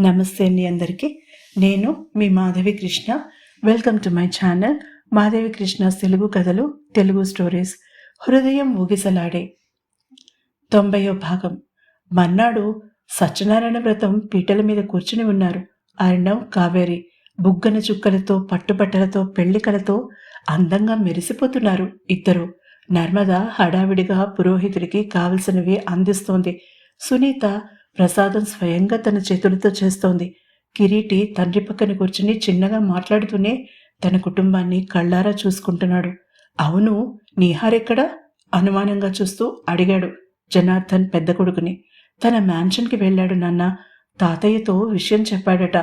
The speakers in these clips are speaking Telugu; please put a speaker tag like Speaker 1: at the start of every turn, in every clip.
Speaker 1: నమస్తే అండి అందరికీ. నేను మీ Madhavi Krishna. Welcome to my channel Madhavi Krishna Telugu కథలు తెలుగు స్టోరీస్ హృదయం ఊగిసలాడే తొంభయో భాగం. మన్నాడు సత్యనారాయణ వ్రతం పీటల మీద కూర్చుని ఉన్నారు. అర్ణవ్ కావేరి బుగ్గన చుక్కలతో పట్టుబట్టలతో పెళ్ళికలతో అందంగా మెరిసిపోతున్నారు ఇద్దరు. నర్మద హడావిడిగా పురోహితుడికి కావలసినవి అందిస్తోంది. సునీత ప్రసాదం స్వయంగా తన చేతులతో చేస్తోంది. కిరీటి తండ్రి పక్కన కూర్చుని చిన్నగా మాట్లాడుతూనే తన కుటుంబాన్ని కళ్ళారా చూసుకుంటున్నాడు. అవును నీహారెక్కడా? అనుమానంగా చూస్తూ అడిగాడు జనార్దన్ పెద్ద కొడుకుని. తన మ్యాన్షన్కి వెళ్ళాడు నాన్న. తాతయ్యతో విషయం చెప్పాడట.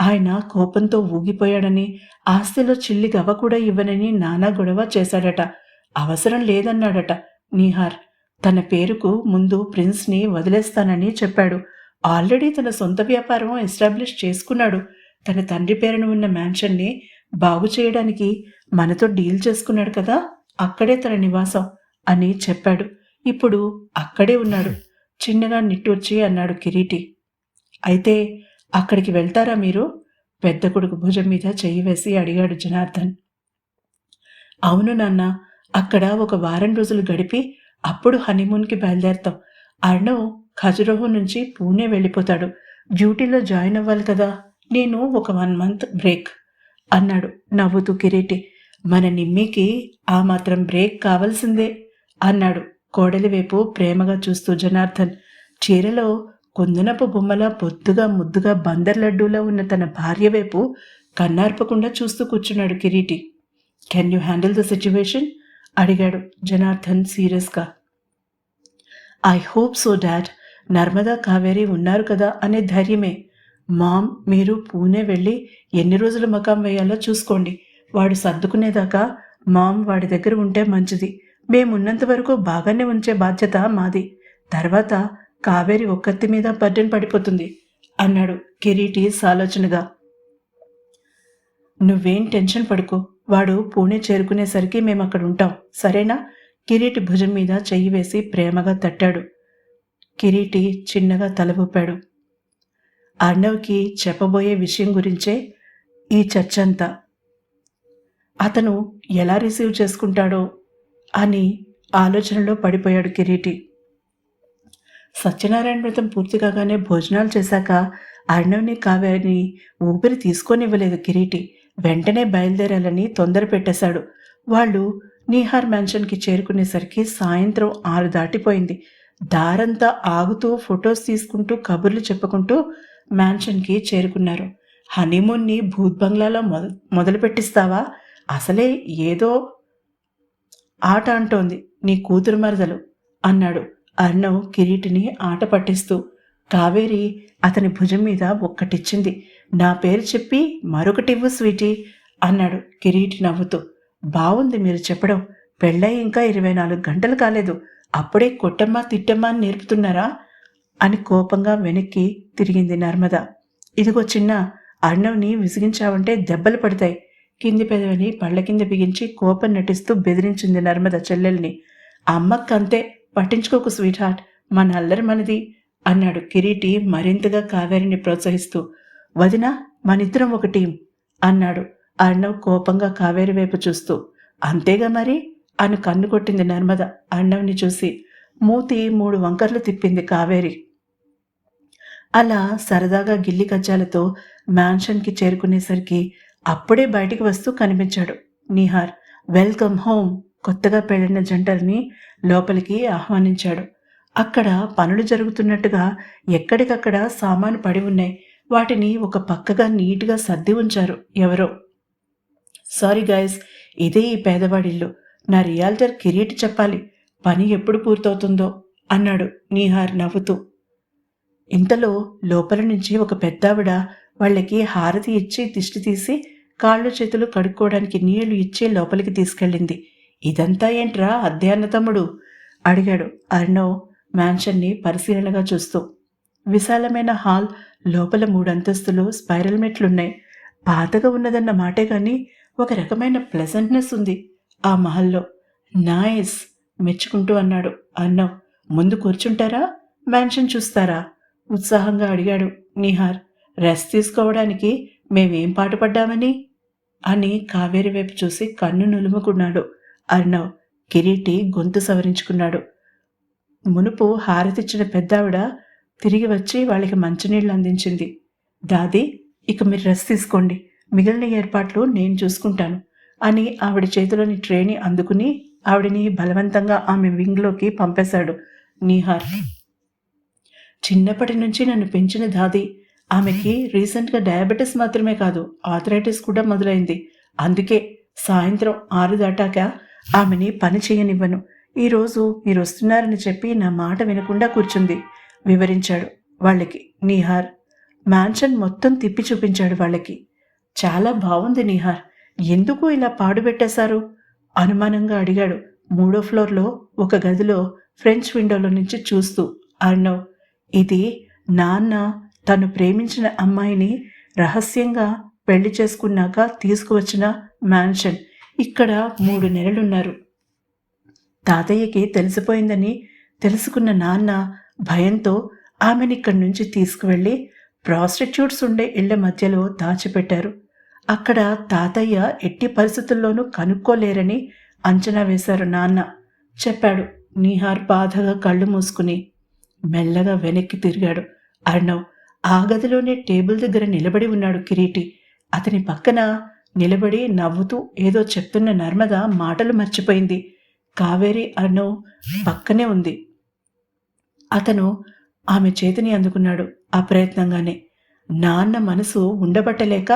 Speaker 1: ఆయన కోపంతో ఊగిపోయాడని ఆస్తిలో చిల్లి గవ్వ కూడా ఇవ్వనని నానా గొడవ చేశాడట. అవసరం లేదన్నాడట నీహార్. తన పేరుకు ముందు ప్రిన్స్ని వదిలేస్తానని చెప్పాడు. ఆల్రెడీ తన సొంత వ్యాపారం ఎస్టాబ్లిష్ చేసుకున్నాడు. తన తండ్రి పేరున ఉన్న మ్యాన్షన్ని బాగు చేయడానికి మనతో డీల్ చేసుకున్నాడు కదా అక్కడే తన నివాసం అని చెప్పాడు. ఇప్పుడు అక్కడే ఉన్నాడు. చిన్నగా నిట్టూర్చి అన్నాడు కిరీటి. అయితే అక్కడికి వెళ్తారా మీరు? పెద్ద కొడుకు భుజం మీద చెయ్యి వేసి అడిగాడు జనార్దన్. అవును నాన్న అక్కడ ఒక వారం రోజులు గడిపి అప్పుడు హనీమూన్కి బయలుదేరతాం. అర్ణవ్ ఖజురహో నుంచి పూణే వెళ్ళిపోతాడు. డ్యూటీలో జాయిన్ అవ్వాలి కదా నేను ఒక వన్ మంత్ బ్రేక్ అన్నాడు నవ్వుతూ కిరీటి. మన నిమ్మికి ఆ మాత్రం బ్రేక్ కావాల్సిందే అన్నాడు కోడలి వైపు ప్రేమగా చూస్తూ జనార్దన్. చీరలో కుందనపు బొమ్మల పొద్దుగా ముద్దుగా బందర్ లడ్డూలా ఉన్న తన భార్య వైపు కన్నార్పకుండా చూస్తూ కూర్చున్నాడు Kireeti. Can you handle the situation? అడిగాడు జనార్దన్ సీరియస్గా. I hope so dad. Narmada Kaveri ఉన్నారు కదా అనే ధైర్యమే. మామ్ మీరు పూణే వెళ్ళి ఎన్ని రోజులు మకాం వేయాలో చూసుకోండి. వాడు సర్దుకునేదాకా మామ్ వాడి దగ్గర ఉంటే మంచిది. మేమున్నంత వరకు బాగానే ఉంచే బాధ్యత మాది. తర్వాత కావేరి ఒక్కత్తి మీద బర్డెన్ పడిపోతుంది అన్నాడు కిరీటి సాలోచనగా నువ్వేం టెన్షన్ పడుకో. వాడు పూణే చేరుకునేసరికి మేము అక్కడ ఉంటాం సరేనా? కిరీటి భుజం మీద చెయ్యి వేసి ప్రేమగా తట్టాడు. కిరీటి చిన్నగా తల ఊపాడు అర్ణవ్కి చెప్పబోయే విషయం గురించే ఈ చర్చ అంతా అతను ఎలా రిసీవ్ చేసుకుంటాడో అని ఆలోచనలో పడిపోయాడు కిరీటి. సత్యనారాయణ వ్రతం పూర్తి కాగానే భోజనాలు చేశాక అర్ణవ్ని కావ్యాన్ని ఊపిరి తీసుకొనివ్వలేదు కిరీటి. వెంటనే బయలుదేరాలని తొందర పెట్టేశాడు. వాళ్ళు నీహార్ మ్యాన్షన్కి చేరుకునేసరికి సాయంత్రం ఆరు దాటిపోయింది. దారంతా ఆగుతూ ఫొటోస్ తీసుకుంటూ కబుర్లు చెప్పుకుంటూ మ్యాన్షన్కి చేరుకున్నారు. హనీమూన్ని భూత్ బంగ్లాలో మొద మొదలు పెట్టిస్తావా? అసలే ఏదో ఆట అంటోంది నీ కూతురు మరదలు అన్నాడు అర్ణవ్ కిరీటిని ఆట పట్టిస్తూ. కావేరి అతని భుజం మీద ఒక్కటిచ్చింది. నా పేరు చెప్పి మరొకటివ్వు స్వీటీ అన్నాడు కిరీటి నవ్వుతూ. బాగుంది మీరు చెప్పడం. పెళ్ళై ఇంకా ఇరవై నాలుగు గంటలు కాలేదు. అప్పుడే కొట్టమ్మా తిట్టమ్మా అని నేర్పుతున్నారా? అని కోపంగా వెనక్కి తిరిగింది నర్మద. ఇదిగో చిన్న అర్ణవ్ని విసిగించావంటే దెబ్బలు పడతాయి. కింది పెదవిని పళ్ళ కింద బిగించి కోపం నటిస్తూ బెదిరించింది నర్మద చెల్లెల్ని. అమ్మక్కంతే పట్టించుకోకు స్వీట్ హార్ట్ మన అల్లరి మనది అన్నాడు కిరీటి మరింతగా కావేరిని ప్రోత్సహిస్తూ. వదిన మనిద్దరం ఒక టీం అన్నాడు. అర్ణవ్ కోపంగా కావేరి వైపు చూస్తూ అంతేగా మరి? అని కన్ను కొట్టింది నర్మద. అర్ణవ్ని చూసి మూతి మూడు వంకర్లు తిప్పింది కావేరి. అలా సరదాగా గిల్లి కజ్జాలతో మ్యాన్షన్కి చేరుకునేసరికి అప్పుడే బయటికి వస్తూ కనిపించాడు నిహార్. వెల్కమ్ హోమ్ కొత్తగా పెళ్ళిన జంటల్ని లోపలికి ఆహ్వానించాడు. అక్కడ పనులు జరుగుతున్నట్టుగా ఎక్కడికక్కడ సామాను పడి ఉన్నాయి. వాటిని ఒక పక్కగా నీట్గా సర్ది ఉంచారు. ఎవరో? సారీ గైస్ ఇదే ఈ పేదవాడిల్లు. నా రియాల్టర్ కిరీటి చెప్పాలి. పని ఎప్పుడు పూర్తవుతుందో? అన్నాడు నీహార్ నవ్వుతూ. ఇంతలో లోపల నుంచి ఒక పెద్దావిడ వాళ్ళకి హారతి ఇచ్చి దిష్టి తీసి కాళ్ళు చేతులు కడుక్కోవడానికి నీళ్ళు ఇచ్చి లోపలికి తీసుకెళ్ళింది. ఇదంతా ఏంట్రా అధ్యాన్న తమ్ముడు? అడిగాడు అర్ణవ్ మ్యాన్షన్ని పరిశీలనగా చూస్తూ. విశాలమైన హాల్ లోపల మూడంతస్తులు స్పైరల్ మెట్లున్నాయి. పాతగా ఉన్నదన్న మాటే కానీ ఒక రకమైన ప్లెజెంట్నెస్ ఉంది ఆ మహల్లో. నాయస్ మెచ్చుకుంటూ అన్నాడు. అన్నవ్ ముందు కూర్చుంటారా? మ్యాన్షన్ చూస్తారా? ఉత్సాహంగా అడిగాడు నిహార్. రెస్ట్ తీసుకోవడానికి మేమేం పాటుపడ్డామని? అని కావేరి వైపు చూసి కన్ను నులుముకున్నాడు. అర్ణవ్ కిరీటి గొంతు సవరించుకున్నాడు. మునుపు హారతిచ్చిన పెద్దావిడ తిరిగి వచ్చి వాళ్ళకి మంచినీళ్ళు అందించింది. దాది ఇక మీరు రెస్ట్ తీసుకోండి. మిగిలిన ఏర్పాట్లు నేను చూసుకుంటాను అని ఆవిడ చేతిలోని ట్రేని అందుకుని ఆవిడని బలవంతంగా ఆమె వింగ్లోకి పంపేశాడు నీహార్. చిన్నప్పటి నుంచి నన్ను పెంచిన దాది ఆమెకి రీసెంట్గా డయాబెటీస్ మాత్రమే కాదు ఆథరైటిస్ కూడా మొదలైంది. అందుకే సాయంత్రం ఆరు దాటాక ఆమెని పని చేయనివ్వను. ఈరోజు మీరు వస్తున్నారని చెప్పి నా మాట వినకుండా కూర్చుంది. వివరించాడు వాళ్ళకి. నిహార్ మ్యాన్షన్ మొత్తం తిప్పి చూపించాడు వాళ్ళకి. చాలా బాగుంది నిహార్. ఎందుకు ఇలా పాడుపెట్టేశారు అనుమానంగా అడిగాడు. మూడో ఫ్లోర్లో ఒక గదిలో ఫ్రెంచ్ విండోలో నుంచి చూస్తూ అర్ణవ్ ఇది నాన్న తను ప్రేమించిన అమ్మాయిని రహస్యంగా పెళ్ళి చేసుకున్నాక తీసుకువచ్చిన మ్యాన్షన్. ఇక్కడ మూడు నెలలున్నారు. తాతయ్యకి తెలిసిపోయిందని తెలుసుకున్న నాన్న భయంతో ఆమెనిక్కడి నుంచి తీసుకువెళ్ళి ప్రాస్టిట్యూట్స్ ఉండే ఇళ్ళ మధ్యలో దాచిపెట్టారు. అక్కడ తాతయ్య ఎట్టి పరిస్థితుల్లోనూ కనుక్కోలేరని అంచనా వేశారు నాన్న. చెప్పాడు నీహార్ బాధగా కళ్ళు మూసుకుని. మెల్లగా వెనక్కి తిరిగాడు. అర్ణవ్ ఆ గదిలోనే టేబుల్ దగ్గర నిలబడి ఉన్నాడు కిరీటి. అతని పక్కన నిలబడి నవ్వుతూ ఏదో చెప్తున్న నర్మద మాటలు మర్చిపోయింది. కావేరి అర్ణవ్ పక్కనే ఉంది. అతను ఆమె చేతిని అందుకున్నాడు అప్రయత్నంగానే నాన్న మనసు ఉండబట్టలేక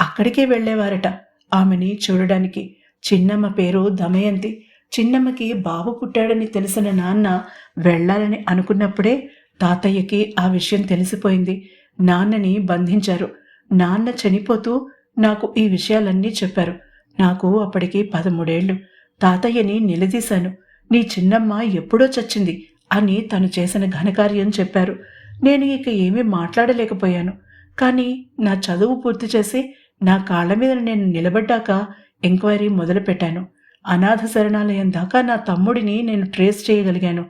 Speaker 1: అక్కడికే వెళ్ళేవారట ఆమెని చూడడానికి. చిన్నమ్మ పేరు దమయంతి. చిన్నమ్మకి బాబు పుట్టాడని తెలిసిన నాన్న వెళ్ళాలని అనుకున్నప్పుడే తాతయ్యకి ఆ విషయం తెలిసిపోయింది. నాన్నని బంధించారు. నాన్న చనిపోతూ నాకు ఈ విషయాలన్నీ చెప్పారు. నాకు అప్పటికి పదమూడేళ్ళు తాతయ్యని నిలదీశాను. నీ చిన్నమ్మ ఎప్పుడో చచ్చింది. అని తను చేసిన ఘనకార్యం చెప్పారు. నేను ఇక ఏమీ మాట్లాడలేకపోయాను. కానీ నా చదువు పూర్తి చేసి నా కాళ్ళ మీద నేను నిలబడ్డాక ఎంక్వైరీ మొదలుపెట్టాను. అనాథ శరణాలయం దాకా నా తమ్ముడిని నేను ట్రేస్ చేయగలిగాను.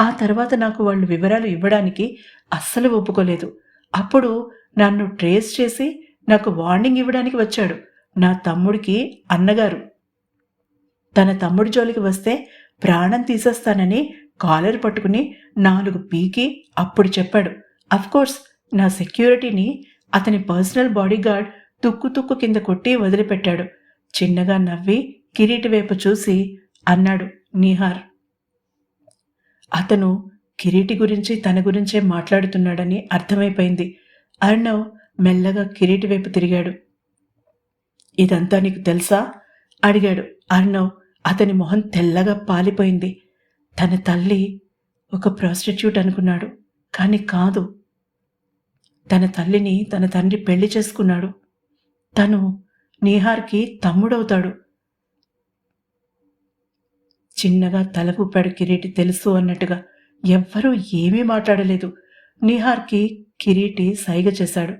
Speaker 1: ఆ తర్వాత నాకు వాళ్ళు వివరాలు ఇవ్వడానికి అస్సలు ఒప్పుకోలేదు. అప్పుడు నన్ను ట్రేస్ చేసి నాకు వార్నింగ్ ఇవ్వడానికి వచ్చాడు నా తమ్ముడికి అన్నగారు. తన తమ్ముడి జోలికి వస్తే ప్రాణం తీసేస్తానని కాలర్ పట్టుకుని నాలుగు పీకి అప్పుడు చెప్పాడు కోర్స్ నా సెక్యూరిటీని అతని పర్సనల్ బాడీగార్డ్ తుక్కు తుక్కు కింద కొట్టి వదిలిపెట్టాడు. చిన్నగా నవ్వి కిరీటి వైపు చూసి అన్నాడు నీహార్. అతను కిరీటి గురించి తన గురించే మాట్లాడుతున్నాడని అర్థమైపోయింది. అర్ణవ్ మెల్లగా కిరీటి వైపు తిరిగాడు. ఇదంతా నీకు తెలుసా? అడిగాడు అర్ణవ్. అతని మొహం తెల్లగా పాలిపోయింది. తన తల్లి ఒక ప్రాస్టిట్యూట్ అనుకున్నాడు కానీ కాదు. తన తల్లిని తన తండ్రి పెళ్ళి చేసుకున్నాడు. తను నీహార్కి తమ్ముడవుతాడు. చిన్నగా తలపుప్పాడు కిరీటి తెలుసు అన్నట్టుగా ఎవ్వరూ ఏమీ మాట్లాడలేదు. నిహార్కి కిరీటి సైగ చేశాడు.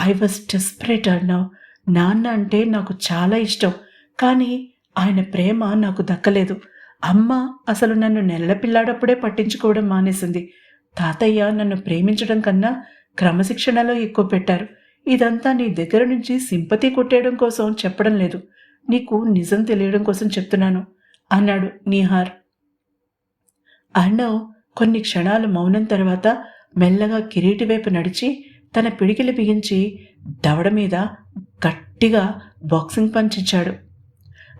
Speaker 1: ఐ వాజ్ డెస్పరేట్ అన్నావు నాన్న అంటే నాకు చాలా ఇష్టం కానీ ఆయన ప్రేమ నాకు దక్కలేదు. అమ్మ అసలు నన్ను నెలల పిల్లాడప్పుడే పట్టించుకోవడం మానేసింది. తాతయ్య నన్ను ప్రేమించడం కన్నా క్రమశిక్షణలో ఎక్కువ పెట్టారు. ఇదంతా నీ దగ్గర నుంచి సింపతి కొట్టేయడం కోసం చెప్పడం లేదు. నీకు నిజం తెలియడం కోసం చెప్తున్నాను అన్నాడు నీహార్. అన్నవ్ కొన్ని క్షణాలు మౌనం తర్వాత మెల్లగా కిరీటి వైపు నడిచి తన పిడికిలి బిగించి దవడ మీద గట్టిగా బాక్సింగ్ పంచిచ్చాడు.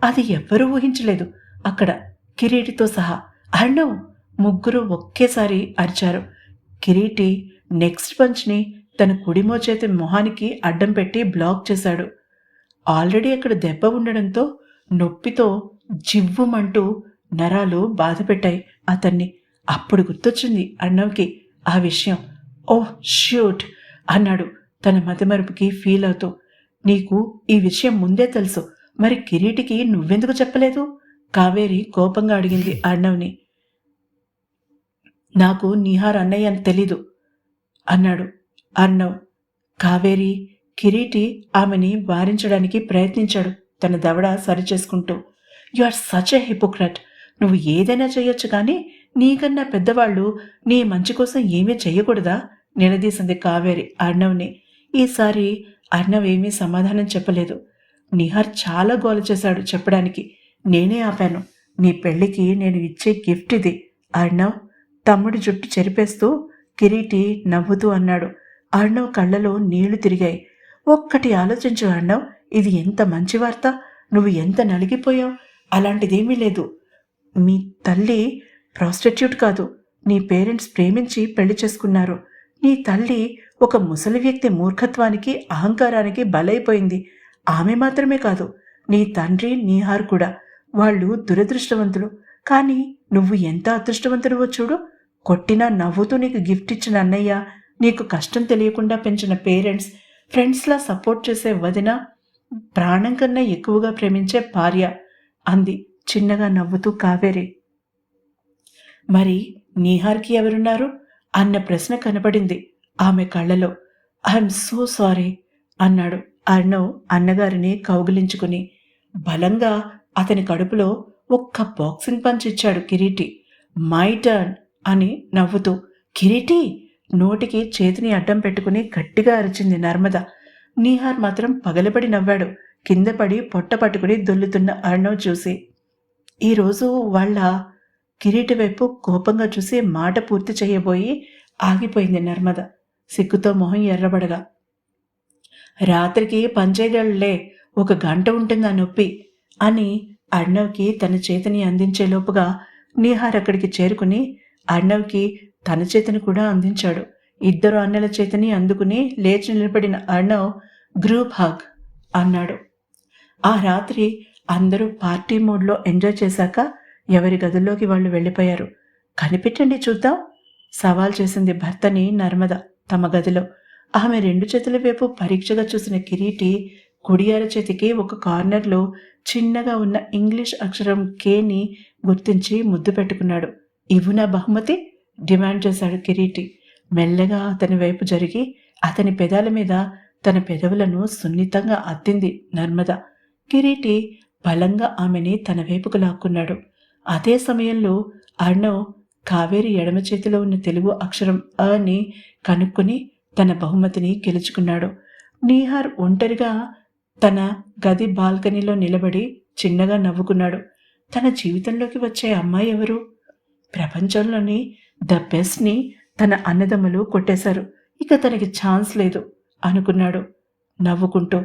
Speaker 1: అది ఎవ్వరూ ఊహించలేదు. అక్కడ కిరీటితో సహా అర్ణవ్ ముగ్గురు ఒకేసారి అరిచారు. కిరీటి నెక్స్ట్ పంచ్ని తన కుడిమో చేతి మొహానికి అడ్డం పెట్టి బ్లాక్ చేశాడు. ఆల్రెడీ అక్కడ దెబ్బ ఉండడంతో నొప్పితో జివ్వుమంటూ నరాలు బాధపెట్టాయి అతన్ని. అప్పుడు గుర్తొచ్చింది అన్నవ్కి ఆ విషయం. ఓహ్ ష్యూట్ అన్నాడు తన మతిమరుపుకి ఫీల్ అవుతూ. నీకు ఈ విషయం ముందే తెలుసు. మరి కిరీటికి నువ్వెందుకు చెప్పలేదు? కావేరి కోపంగా అడిగింది అర్ణవ్ని. నాకు నిహార్ అన్నయ్య అని తెలీదు అన్నాడు అర్ణవ్. కావేరి కిరీటి ఆమెని వారించడానికి ప్రయత్నించాడు తన దవడ సరిచేసుకుంటూ. You are such a hypocrite. నువ్వు ఏదైనా చేయొచ్చు కానీ నీకన్నా పెద్దవాళ్ళు నీ మంచి కోసం ఏమీ చేయకూడదా? నిలదీసింది కావేరి అర్ణవ్ని. ఈసారి అర్ణవ్ ఏమీ సమాధానం చెప్పలేదు. నిహార్ చాలా గోల చేశాడు చెప్పడానికి. నేనే ఆపాను. నీ పెళ్ళికి నేను ఇచ్చే గిఫ్ట్ ఇది. అర్ణవ్ తమ్ముడి జుట్టు చెరిపేస్తూ కిరీటి నవ్వుతూ అన్నాడు. అర్ణవ్ కళ్ళలో నీళ్ళు తిరిగాయి. ఒక్కటి ఆలోచించు అర్ణవ్ ఇది ఎంత మంచి వార్త? నువ్వు ఎంత నలిగిపోయావు? అలాంటిదేమీ లేదు. మీ తల్లి ప్రాస్టిట్యూట్ కాదు. నీ పేరెంట్స్ ప్రేమించి పెళ్ళి చేసుకున్నారు. నీ తల్లి ఒక ముసలి వ్యక్తి మూర్ఖత్వానికి అహంకారానికి బలైపోయింది. ఆమె మాత్రమే కాదు నీ తండ్రి నీహార్ కూడా వాళ్ళు దురదృష్టవంతులు. కానీ నువ్వు ఎంత అదృష్టవంతుడివో చూడు. కొట్టినా నవ్వుతూ నీకు గిఫ్ట్ ఇచ్చిన అన్నయ్య నీకు కష్టం తెలియకుండా పెంచిన పేరెంట్స్ ఫ్రెండ్స్లా సపోర్ట్ చేసే వదిన ప్రాణం కన్నా ఎక్కువగా ప్రేమించే భార్య అంది చిన్నగా నవ్వుతూ కావేరి. మరి నీహార్కి ఎవరున్నారు? అన్న ప్రశ్న కనపడింది ఆమె కళ్ళలో. ఐఎమ్ సో సారీ అన్నాడు అర్ణవ్ అన్నగారిని కౌగిలించుకుని. బలంగా అతని కడుపులో ఒక్క బాక్సింగ్ పంచ్ ఇచ్చాడు కిరీటి. మై టర్న్ అని నవ్వుతూ కిరీటి నోటికి చేతిని అడ్డం పెట్టుకుని గట్టిగా అరిచింది నర్మద. నీహార్ మాత్రం పగలబడి నవ్వాడు. కింద పడి పొట్ట పట్టుకుని దొల్లుతున్న అర్ణవ్ చూసి. ఈరోజు వాళ్ళ కిరీటి వైపు కోపంగా చూసి మాట పూర్తి చేయబోయి ఆగిపోయింది నర్మద. సిగ్గుతో మొహం ఎర్రబడగా. రాత్రికి పంచేయగలలే ఒక గంట ఉంటుందా ఆ నొప్పి? అని అర్ణవ్కి తన చేతిని అందించేలోపుగా నీహార్ అక్కడికి చేరుకుని అర్ణవ్కి తన చేతిని కూడా అందించాడు. ఇద్దరు అన్నల చేతిని అందుకుని లేచి నిలబడిన అర్ణవ్ గ్రూప్ హాగ్ అన్నాడు. ఆ రాత్రి అందరూ పార్టీ మోడ్లో ఎంజాయ్ చేశాక ఎవరి గదుల్లోకి వాళ్ళు వెళ్ళిపోయారు. కనిపెట్టండి చూద్దాం సవాల్ చేసింది భర్తని నర్మద తమ గదిలో. ఆమె రెండు చేతుల వైపు పరీక్షగా చూసిన కిరీటి కుడియార చేతికి ఒక కార్నర్లో చిన్నగా ఉన్న ఇంగ్లీష్ అక్షరం కేని గుర్తించి ముద్దు పెట్టుకున్నాడు. ఇవ్వు నా బహుమతి? డిమాండ్ చేశాడు కిరీటి. మెల్లగా అతని వైపు జరిగి అతని పెదాల మీద తన పెదవులను సున్నితంగా అద్దింది నర్మద. కిరీటి బలంగా ఆమెని తన వైపుకు లాక్కున్నాడు. అదే సమయంలో అర్ణవ్ కావేరి ఎడమ చేతిలో ఉన్న తెలుగు అక్షరం అని కనుక్కొని తన బహుమతిని గెలుచుకున్నాడు. నీహార్ ఒంటరిగా తన గది బాల్కనీలో నిలబడి చిన్నగా నవ్వుకున్నాడు. తన జీవితంలోకి వచ్చే అమ్మాయి ఎవరు? ప్రపంచంలోని ద బెస్ట్ని తన అన్నదమ్ములు కొట్టేశారు. ఇక తనకి ఛాన్స్ లేదు అనుకున్నాడు నవ్వుకుంటూ.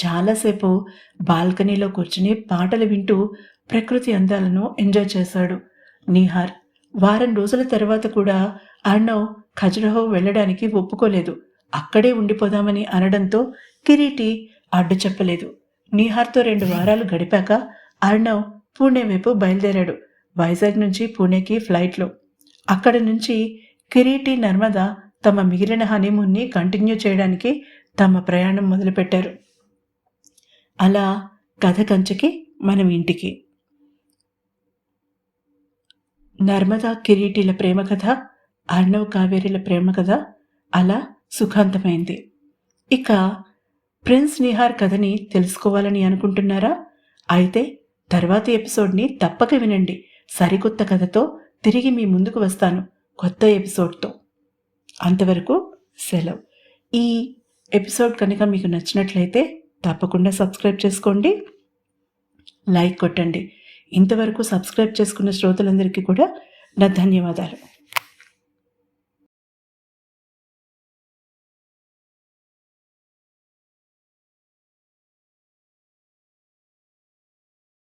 Speaker 1: చాలాసేపు బాల్కనీలో కూర్చుని పాటలు వింటూ ప్రకృతి అందాలను ఎంజాయ్ చేశాడు నీహార్. వారం రోజుల తర్వాత కూడా అర్ణవ్ ఖజురహో వెళ్ళడానికి ఒప్పుకోలేదు. అక్కడే ఉండిపోదామని అనడంతో కిరీటి అడ్డు చెప్పలేదు. నీహార్తో రెండు వారాలు గడిపాక అర్ణవ్ పూణే వైపు బయలుదేరాడు. వైజాగ్ నుంచి పూణేకి ఫ్లైట్లో. అక్కడి నుంచి కిరీటి నర్మద తమ మిగిలిన హనీమూన్ని కంటిన్యూ చేయడానికి తమ ప్రయాణం మొదలుపెట్టారు. అలా కథ కంచెకి మనం ఇంటికి. నర్మదా కిరీటిల ప్రేమ కథ అర్ణవ్ కావేరిల ప్రేమ కథ అలా సుఖాంతమైంది. ఇక ప్రిన్స్ నిహార్ కథని తెలుసుకోవాలని అనుకుంటున్నారా? అయితే తర్వాతి ఎపిసోడ్ని తప్పక వినండి. సరికొత్త కథతో తిరిగి మీ ముందుకు వస్తాను కొత్త ఎపిసోడ్తో. అంతవరకు సెలవు. ఈ ఎపిసోడ్ కనుక మీకు నచ్చినట్లయితే తప్పకుండా సబ్స్క్రైబ్ చేసుకోండి. లైక్ కొట్టండి. ఇంతవరకు సబ్స్క్రైబ్ చేసుకున్న శ్రోతలందరికీ కూడా నా ధన్యవాదాలు.